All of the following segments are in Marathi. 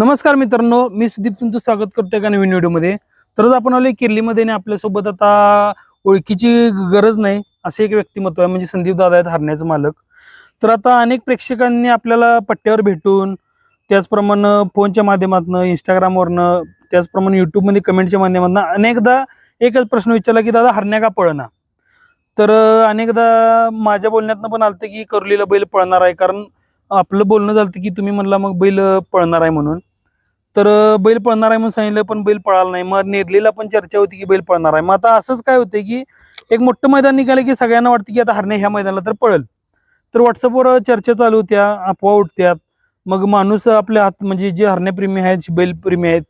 नमस्कार मित्रांनो मी सुदीप तुमचं स्वागत करतो एका नवीन व्हिडिओमध्ये. तर आपण आलोय किर्लीमध्ये आणि आपल्यासोबत आता ओळखीची गरज नाही असे एक व्यक्तिमत्व आहे म्हणजे संदीप दादा आहेत हरण्याचे मालक. तर आता अनेक प्रेक्षकांनी आपल्याला पट्ट्यावर भेटून त्याचप्रमाणे फोनच्या माध्यमातून इंस्टाग्रामवरनं त्याचप्रमाणे युट्यूबमध्ये कमेंटच्या माध्यमातून अनेकदा एकच प्रश्न विचारला की दादा हरण्या का पळना? तर अनेकदा माझ्या बोलण्यातनं पण आलं की करलीला बैल पळणार आहे. कारण आपलं बोलणं झालं की तुम्ही म्हणला मग बैल पळणार आहे म्हणून. तर बैल पळणार आहे म्हणून सांगितलं पण बैल पळाला नाही. मग नेरलीला पण चर्चा होती की बैल पळणार आहे. मग आता असंच काय होतंय की एक मोठं मैदान निघालं की सगळ्यांना वाटतं की आता हरणे ह्या मैदानाला तर पळल. तर व्हॉट्सअपवर चर्चा चालू होत्या अफवा उठत्यात. मग माणूस आपल्या हात म्हणजे जे हरण्याप्रेमी आहेत बैलप्रेमी आहेत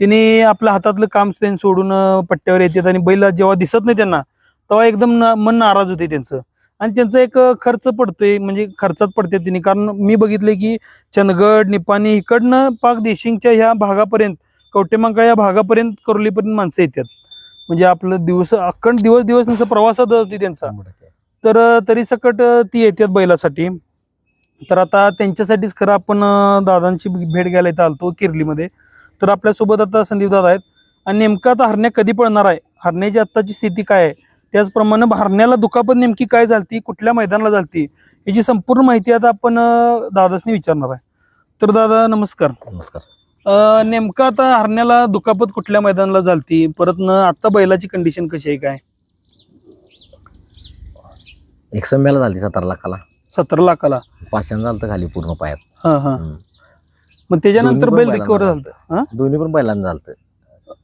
त्यांनी आपल्या हातातलं काम त्यांनी सोडून पट्ट्यावर येतात आणि बैल जेव्हा दिसत नाही त्यांना तेव्हा एकदम मन नाराज होते त्यांचं. आणि त्यांचा एक खर्च पडतोय म्हणजे खर्चात पडते त्यांनी कारण मी बघितलंय की चंदगड निपाणी इकडनं पाक देशिंगच्या ह्या भागापर्यंत कवटेमंका या भागापर्यंत करोलीपर्यंत माणसं येतात. म्हणजे आपलं दिवस अखंड दिवस दिवस नुसतं प्रवासात होती त्यांचा. तर तरी सकट ती येतात बैलासाठी. तर आता त्यांच्यासाठीच खरं आपण दादांची भेट घ्यायला इथं आलतो किर्लीमध्ये. तर आपल्यासोबत आता संदीप दादा आहेत. आणि नेमकं आता हरण्या कधी पळणार आहे? हरण्याची आत्ताची स्थिती काय आहे? त्याचप्रमाणे हरण्याला दुखापत नेमकी काय झालती कुठल्या मैदानाला झालती याची संपूर्ण माहिती आता आपण दादासनी विचारणार आहे. तर दादा नमस्कार. नमस्कार. नेमकं आता हरण्याला दुखापत कुठल्या मैदानाला झालती? परत न आता बैलाची कंडिशन कशी आहे काय? एक सम्याला झाली सतरा लाखाला. सतरा लाखाला. पाचशे झालं खाली पूर्ण पायात. हा हा. मग त्याच्यानंतर बैल रिकवर झालं. दोन्ही पण बैलांना झालं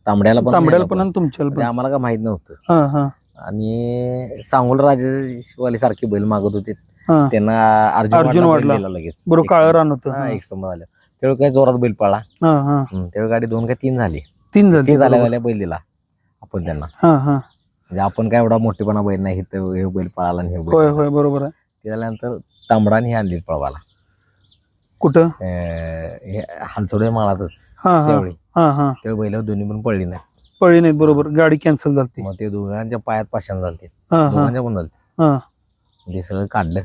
तांबड्याला पण तांबड्याला पण आणि तुमच्याला ते पण आम्हाला काय माहीत नव्हतं. हा हा. आणि सांगोल राजेवाली सारखे बैल मागत होते. हा. त्यांना अर्जुन अर्जुन लगेच. बरोबर काळं सम- रान होतं. हा, हा. एक समज झालं त्यावेळी काय जोरात बैल पळला. हा हा. हम्म, त्यावेळी गाडी दोन काय तीन झाली. तीन झाले झाल्या झाल्या बैल दिला आपण त्यांना. हा हा. म्हणजे आपण काय एवढा मोठेपणा बैल नाही हे बैल पळाला आणि हे बैल होय होय बरोबर आहे. ते झाल्यानंतर तांबडा आणि हे आणली पळवाला कुठं? अं, हे हालचोडे माळातच हा हा. त्यावेळी. हा हा. तेव्हा बैल दोन्ही पण पडली नाही पळी नाहीत बरोबर. गाडी कॅन्सल झाली मग ते दोघांच्या पायात पाषाण झालते. हा हा. दोघांच्या पण झालते. हा. ते सगळं काढलं.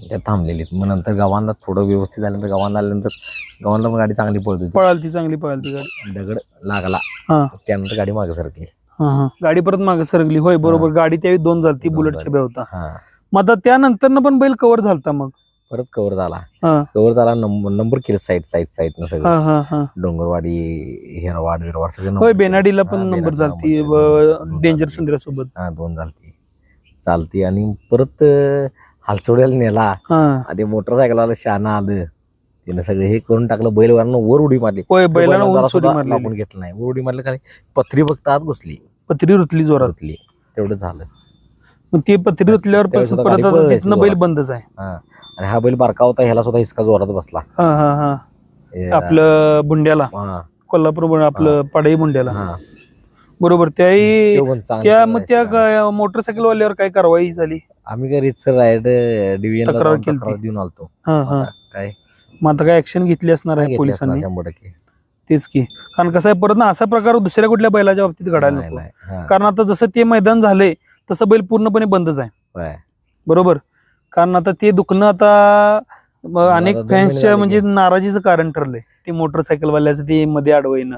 त्या थांबलेली मग नंतर गावांना थोडं व्यवस्थित झाल्यानंतर गावांना आल्यानंतर गावांना पण गाडी चांगली पळत होती. पळालती चांगली पळालती गाडी. दगड लागला. हा. त्यानंतर गाडी मागे सरकली. हा हा. गाडी परत मागे सरकली. होय बरोबर. गाडी त्यावेळी दोन झालती दोन बुलेट झाली. छब्या होता हा. मग आता त्यानंतर पण बैल कव्हर झालता मग? परत कवर झाला. हा. कवर झाला नंबर नंबर केलं साईड साईड साईड न हा सगळं. हा हा डोंगरवाडी हिरवाड विरवाड सगळं होय बेनाडीला. पण हा, नंबर बेनाडीला झालती number केलं. दोन डेंजर झालती. सुंदरासोबत हा दोन झालती. चालती आणि परत अं, हालचोड्याला नेला. हा. आणि मोटरसायकलवाला शाना आलं. त्यानं सगळं हे करून टाकलं बैलवारांना वर उडी मारली. होय बैलाला मारली लागून घेतलं नाही. वर उडी मारली खाली पथरी फक्त आत घुसली. पत्री रुतली जोरात. रुतली. तेवढं झालं. मग ती पत्री त्यावेळेस परत सुद्धा गाडी आता पळायची तिथनं बैल जोरात. बंदच आहे. हा. आणि हा बैल बारका होता ह्याला सुद्धा हिसका जोरात बसला. हा हा हा. हे, आपलं बुंड्याला. हा, कोल्हापूर आपलं पडाई बुंड्याला. हा. बरोबर त्याही तो पण चांगला त्या मग त्या. काय मोटरसायकल वाल्यावर काय कारवाई झाली? आम्ही काय रितसर राईड डिव्हिजन तक्रार केलती. देऊन आलतो. हा हा. आता काय? मग आता काय ऍक्शन घेतली असणार आहे घेतली पोलिसांनी? असणार शंभर टक्के. तेच की. कारण कसं आहे परत ना असा प्रकार दुसऱ्या कुठल्या बैलाच्या बाबतीत घडायला नाही, नको. नाही. हा, कारण आता जसं ते मैदान झालंय तसं बैल पूर्णपणे बंदच आहे. बरोबर? कारण आता ते दुखणं आता अनेक फॅन्सच्या म्हणजे नाराजीचं कारण ठरलंय. ते मोटरसायकल वाल्याचं ते मध्ये अडवणं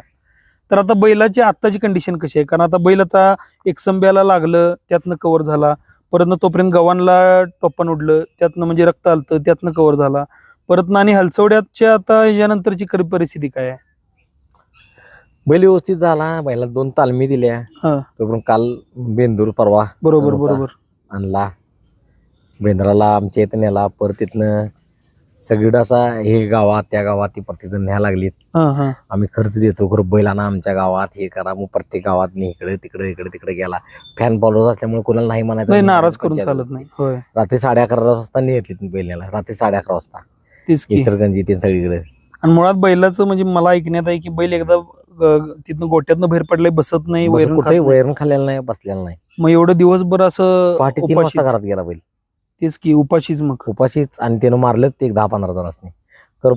तर आता बैलाची आत्ताची कंडिशन कशी आहे? कारण आता बैल आता एक संब्याला लागलं त्यातनं कव्हर झाला. परत न तोपर्यंत गव्हाणला टोपण उडलं त्यातनं म्हणजे रक्त आलतं त्यातनं कव्हर झाला. परत ना आणि हलचवड्याच्या आता यानंतरची खरी परिस्थिती काय आहे? बैल व्यवस्थित झाला बैला दोन तालमी दिल्या. हा. तोपर्यंत काल बेंदूर परवा बरोबर सण होता. बरोबर. आणला. बेंद्राला आमच्या इथं नेला. परत तिथनं सगळीकडं असा हे गावात त्या गावात ती तिथं न्याय लागलीत. हा हा. आम्ही खर्च देतो खरं बैलांना आमच्या गावात हे करा. मग प्रत्येक गावात नाही इकडे तिकडे इकडे तिकडे गेला. फॅन फॉलोअर असल्यामुळे कोणाला नाही म्हणायचं नाही नाराज करून पंचायत. चालत नाही. होय. रात्री साडे अकरा वाजता नेतली बैलाला रात्री साडे अकरा वाजता. तेच की. ते सगळीकडे. आणि मुळात बैलाचं म्हणजे मला ऐकण्यात आहे की बैल एकदा तिथनं गोट्यातनं बाहेर पडलंय बसत नाही वैरण कुठे? खात नाही. वैरण खाल्लेलं नाही बसलेलं नाही. मग एवढं दिवसभर असं पहाटे तीन वाजता घरात गेला बैल. तेच की उपाशीच मग. उपाशीच आणि त्यानं मारलं ते एक दहा पंधरा जणांनी तर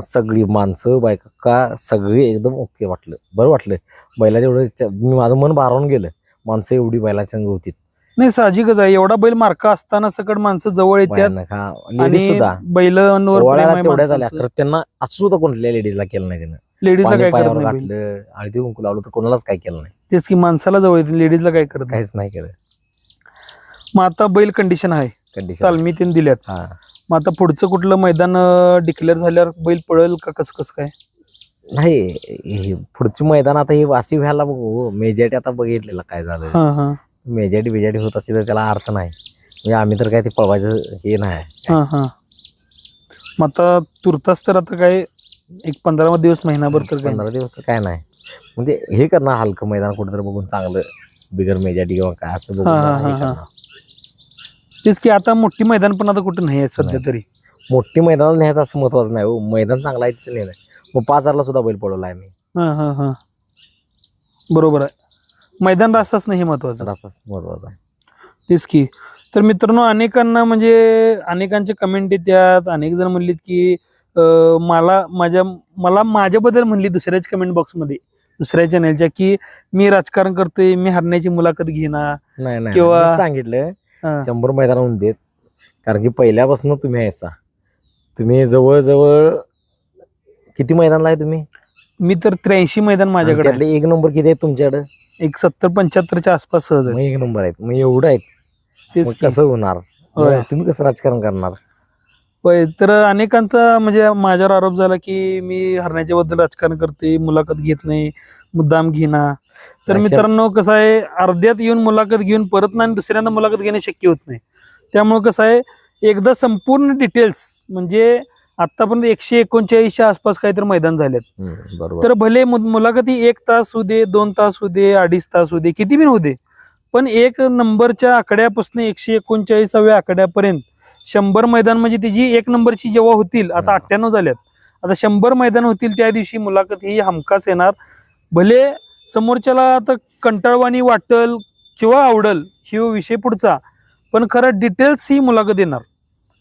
सगळी माणसं बायका का सगळी एकदम ओके वाटलं. बरं वाटलं. बैलाच्या एवढं च- मी माझं मन भारावून गेलं. माणसं एवढी बैलाच्या संग होती. नाही साहजिकच आहे. एवढा बैल मार्का असताना सकड माणसं जवळ येतात. भयानक. हा लेडीज आणि सुद्धा. बैलांवर प्रेम ओवाळायला आहे तेवढ्या झाल्या. माणसांचं. तर त्यांना असं सुद्धा कोणत्या लेडीजला केलं नाही त्यानं. लेडीजला पाणी काय करत पायावर नाही. घातलं हळदी कुंकू लावलं तर कोणालाच काय केलं नाही. तेच की माणसाला जवळ येते लेडीजला काय करत नाही. काहीच नाही केलं. मग आता बैल कंडिशन आहे. कंडिशन तालमी तीन दिल्यात. हा. मग आता पुढचं कुठलं मैदान डिक्लेअर झाल्यावर बैल पळेल का कसं कसं काय? नाही हे पुढची मैदान आता हे वासी व्हायला बघू. मेजॅटी आता बघितलेलं काय झालं. हा हा. मेजॅटी बिजॅटी होत असते तर त्याला अर्थ नाही. म्हणजे आम्ही तर काय ते पळवायचं हे नाही. हा हा. मग आता तुर्तास तर आता काय एक पंधरा दिवस महिनाभर तर काय पंधरा दिवस तर काय नाही. म्हणजे हे करणार हलकं मैदान कुठेतरी बघून चांगलं बिगर मेजॅटी किंवा काय असं बघून हा, हा, हे हा, हा. करणार. तेच की आता मोठी मैदान पण आता कुठं नाही आहे सध्या नाही. तरी. मोठी मैदानाला न्यायचं असं महत्वाचं नाही हो. मैदान चांगलं आहे तिथे नेलं मग पाच हजारला सुद्धा बैल पळवला आहे मी. हा हा हा. बरोबर आहे. मैदान रास्ताच नाही हे महत्वाचं. असंच महत्वाचं आहे. तेच की. तर मित्रांनो अनेकांना म्हणजे अनेकांचे कमेंट येतात. अनेक जण म्हणलीत की मला माझ्या मला माझ्याबद्दल म्हणली दुसऱ्याच कमेंट बॉक्समध्ये दुसऱ्या चॅनलच्या की मी राजकारण करतोय मी हरण्याची मुलाखत घेणार नाही नाही किंवा- सांगितलं. शंभर मैदानाहून देत. कारण की पहिल्यापासून तुम्ही आहेसा तुम्ही जवळजवळ किती मैदानला आहे तुम्ही? मी तर त्र्याऐंशी मैदान माझ्याकडे एक नंबर किती आहे तुमच्याकडे? एक सत्तर पंच्याहत्तरच्या आसपास सहज एक नंबर आहेत. मग एवढं आहेत. तेच. कसं होणार? तुम्ही कसं राजकारण करणार? होय तर अनेकांचा म्हणजे माझ्यावर आरोप झाला की मी हरण्याच्या बद्दल राजकारण करते मुलाखत घेत नाही मुद्दाम घेणार तर मित्रांनो कसं आहे अर्ध्यात येऊन मुलाखत घेऊन परत नाही आणि दुसऱ्यांदा मुलाखत घेणे शक्य होत नाही. त्यामुळे कसं आहे एकदा संपूर्ण डिटेल्स म्हणजे आतापर्यंत एकशे एकोणचाळीसच्या आसपास काहीतरी मैदान झालेत. हम्म, बरोबर. तर भले मु- मुलाखती एक तास होऊ दे दोन तास होऊ दे अडीच तास होऊ दे किती बी होऊ दे पण एक नंबरच्या आकड्यापासून एकशे एकोणचाळीसाव्या आकड्यापर्यंत शंभर मैदान म्हणजे त्याची एक नंबरची जेव्हा होतील आता. अठ्ठ्याण्णव झाल्यात. आता शंभर मैदान होतील त्या दिवशी मुलाखत ही हमखास येणार. भले समोरच्याला आता कंटाळवाणी वाटल किंवा आवडल ही विषय पुढचा. पण खरं डिटेल्स ही मुलाखत येणार.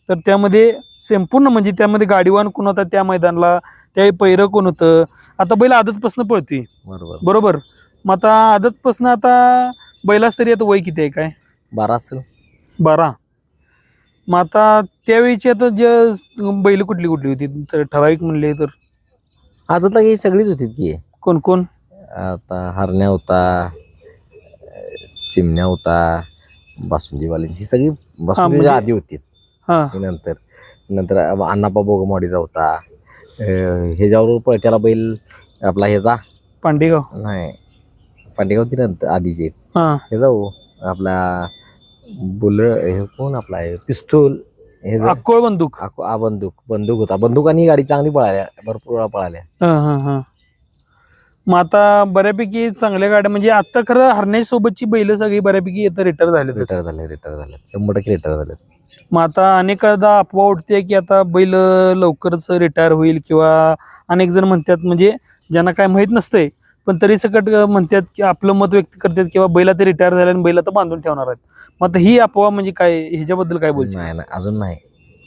तर त्यामध्ये संपूर्ण म्हणजे त्यामध्ये गाडीवान कोण होता त्या मैदानाला त्यावेळी पैरं कोण होतं? आता बैल आदतपासून पळतोय. बरोबर. बरोबर. मग आता आदतपासून आता बैलाच तरी आता वय किती आहे काय? बारा असेल. बारा. मग आता त्यावेळीची आता जे बैल कुठली कुठली होती? तर ठराविक म्हणले तर. आता ही सगळीच होती की. कोण कोण? आता हरण्या होता चिमण्या होता बासुंदीवाली ही सगळी म्हणजे- आधी होती. हा. नंतर नंतर अण्णापा बोगमाडीचा होता. अं, ह्याच्यावर पळत्याला बैल आपला ह्याचा. पांडेगाव. नाही पांडेगाव ती नंतर आधीचे. हा. हे जाऊ आपला बुल हे कोण आपला आहे? पिस्तूल हे जा- अक्कोळ बंदूक. आको- आ बंदूक. बंदूक होता. बंदूक आणि गाडी चांगली पळाल्या. भरपूर वेळा पळाल्या. हा हा हा. मग आता बऱ्यापैकी चांगल्या गाड्या म्हणजे आता खरं हरण्या सोबतची बैल सगळी बऱ्यापैकी आता रिटायर झाले रिटायर झाले रिटायर झाले. शंभर टक्के रिटायर झाले मग आता अनेकदा अफवा उठते की आता बैल लवकरच रिटायर होईल किंवा अनेक जण म्हणतात म्हणजे ज्यांना काय माहीत नसतंय पण तरी सकट म्हणतात की आपलं मत व्यक्त करतात किंवा बैल आता रिटायर झाले आणि बैल आता बांधून ठेवणार आहेत. मग आता ही अफवा म्हणजे काय ह्याच्याबद्दल काय बोलतो नाही नाही अजून नाही.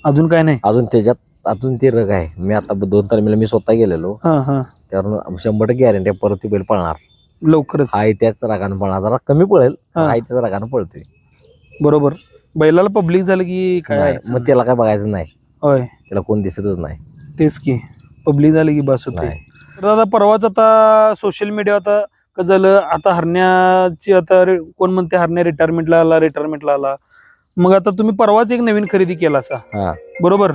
अजून काय नाही? अजून त्याच्यात अजून ते रग आहे. मी आता दोन तारखेला मी स्वतः गेलेलो. हा हा. त्यावरून शंभर टक्के गॅरंटी परत ती बैल पळणार. लवकरच. आहे त्याच रागानं पळणार. जरा कमी पळेल हा. आहे त्याच रागानं पळतोय बरोबर. बैलाला पब्लिक झालं की काय मग त्याला काय बघायचं नाही. होय. त्याला कोण दिसतच नाही. तेच की. पब्लिक झाली की बस होते. नाही. आता परवाच आता सोशल मीडिया आता कसं झालं आता हरण्याची आता रे- कोण म्हणते हरण्या रिटायरमेंटला आला रिटायरमेंटला आला. मग आता तुम्ही परवाच एक नवीन खरेदी केला असा. हा. बरोबर?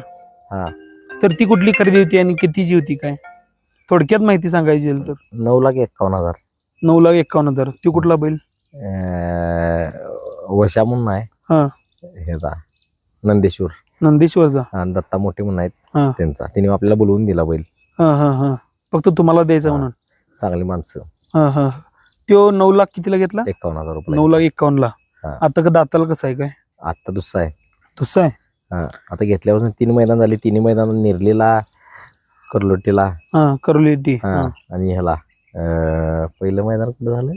हा. तर ती कुठली खरेदी होती आणि कितीची होती काय? थोडक्यात माहिती सांगायची झाली तर. नऊ लाख एकावन्न हजार. नऊ लाख एक्कावन्न हजार. ती कुठला बैल? अं, वशा म्हणून आहे. हा. ह्याचा नंदेश्वर. नंदीश्वरचा. आणि दत्ता मोठे म्हणून आहेत हा. त्यांचा. तिने आपल्याला बोलवून दिला बैल. हा हा हा. फक्त तुम्हाला द्यायचा. म्हणून? चांगली माणसं. हा हा. तो नऊ लाख कितीला घेतला? एकावन्न हजार रुपये नऊ लाख एक्कावन्नला हा. आता का दाताला कसं आहे काय? आता दुसरा आहे. तुझं आहे? हा. आता घेतल्यापासून तीन मैदान झाली. तिन्ही मैदान निर्लीला करलोटीला हा करोली टी हा. आणि ह्याला अं, पहिलं मैदान कुठं झालं?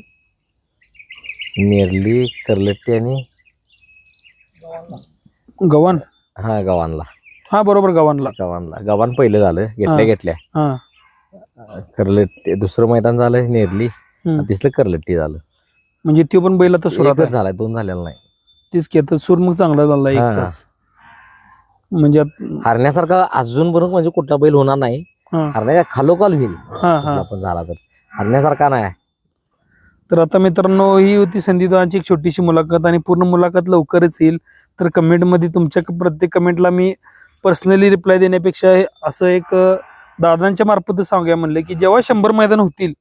नेरली करलट्टी आणि गव्हाण? हा गव्हाणला. हा बरोबर गव्हाणला. गव्हाणला. गव्हाण पहिलं झालं. घेतल्या हा. घेतल्या. हा. करलट्टी. दुसरं मैदान झालं नेरली. तिसरं करलट्टी झालं. म्हणजे तो पण बैल आता सुरात झालाय दोन झालेला नाही. तेच की आता सूर मग चांगला झाला एक. तास. म्हणजे हरण्यासारखा अजून बरोबर म्हणजे कुठला बैल होणार नाही. हरण्याच्या खालोखाल होईल. हा हा. कुठला पण झाला तर. हरण्यासारखा नाही. तर आता मित्रांनो ही होती संदीपांची एक छोटीशी मुलाखत आणि पूर्ण मुलाखत लवकरच येईल. तर कमेंटमध्ये तुमच्या प्रत्येक कमेंटला मी पर्सनली रिप्लाय देण्यापेक्षा असं एक दादांच्या मार्फत सांगूया म्हणलं की जेव्हा शंभर मैदान होतील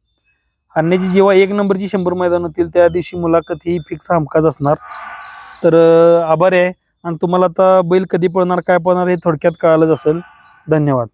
आणण्याची जेव्हा एक नंबरची शंभर मैदान होतील त्या दिवशी मुलाखत ही फिक्स हमखास असणार. तर आभार आहे. आणि तुम्हाला आता बैल कधी पळणार काय पळणार हे थोडक्यात कळालंच असेल. धन्यवाद.